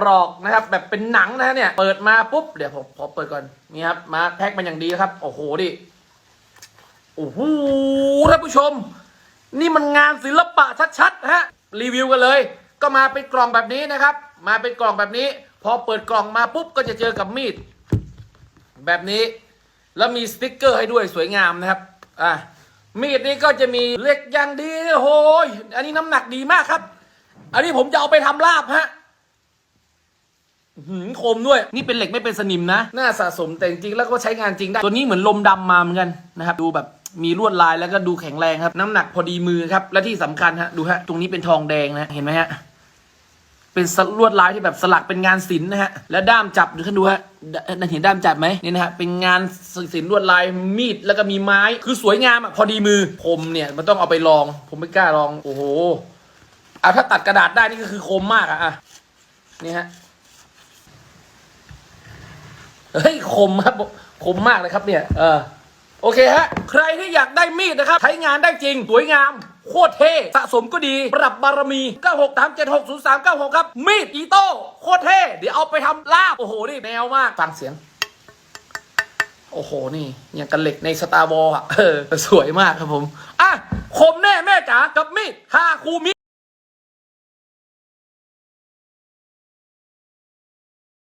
ปลอกนะครับ แบบเป็นหนังนะฮะเนี่ยเปิดมาปุ๊บเดี๋ยวผมขอเปิดก่อนนี่ครับมาแพ็คมันอย่างดีครับ โอ้โหดิโอ้โหท่านผู้ชม นี่มันงานศิลปะชัดๆฮะรีวิวกันเลย ก็มาเป็นกล่องแบบนี้นะครับ มาเป็นกล่องแบบนี้ พอเปิดกล่องมาปุ๊บก็จะเจอกับมีด แบบนี้ แล้วมีสติกเกอร์ให้ด้วยสวยงามนะครับอะมีดนี้ก็จะมีเหล็กอย่างดีโอ้ยอันนี้น้ำหนักดีมากครับ อันนี้ผมจะเอาไปทำลาบฮะ หือคมด้วย นี่เป็นเหล็กไม่เป็นสนิมนะน่าสะสมแต่จริงๆแล้วก็ใช้งานจริงได้ ตัวนี้เหมือนลมดำมาเหมือนกันนะครับ ดูแบบมีลวดลายแล้วก็ดูแข็งแรงครับ น้ำหนักพอดีมือครับ และที่สำคัญฮะดูฮะตรงนี้เป็นทองแดงนะเห็นไหมฮะเป็นสลวดลายที่แบบสลักเป็นงานศิลป์นะฮะ และด้ามจับดูท่านดูฮะนั่นเห็นด้ามจับไหมนี่นะฮะ เป็นงานศิลป์ลวดลายมีดแล้วก็มีไม้ คือสวยงามอะพอดีมือคมเนี่ยมันต้องเอาไปลอง ผมไม่กล้าลอง โอ้โหอะถ้าตัดกระดาษได้นี่ก็คือคมมากอะอะนี่ฮะ เฮ้ยคมครับคมมากเลยครับเนี่ย เออโอเคฮะ ใครที่อยากได้มีดนะครับ ใช้งานได้จริง สวยงาม โคตรเท่ สะสมก็ดี ปรับบารมี 963760396 ครับ มีดอีโต้ โคตรเท่ เดี๋ยวเอาไปทำลาบ โอ้โห นี่แนวมาก ฟังเสียง โอ้โห นี่อย่างกันเหล็กในสตาร์วอลอะเออ สวยมากครับผม อะ คมแน่แม่จ๋า กับมีดฮาคูมิ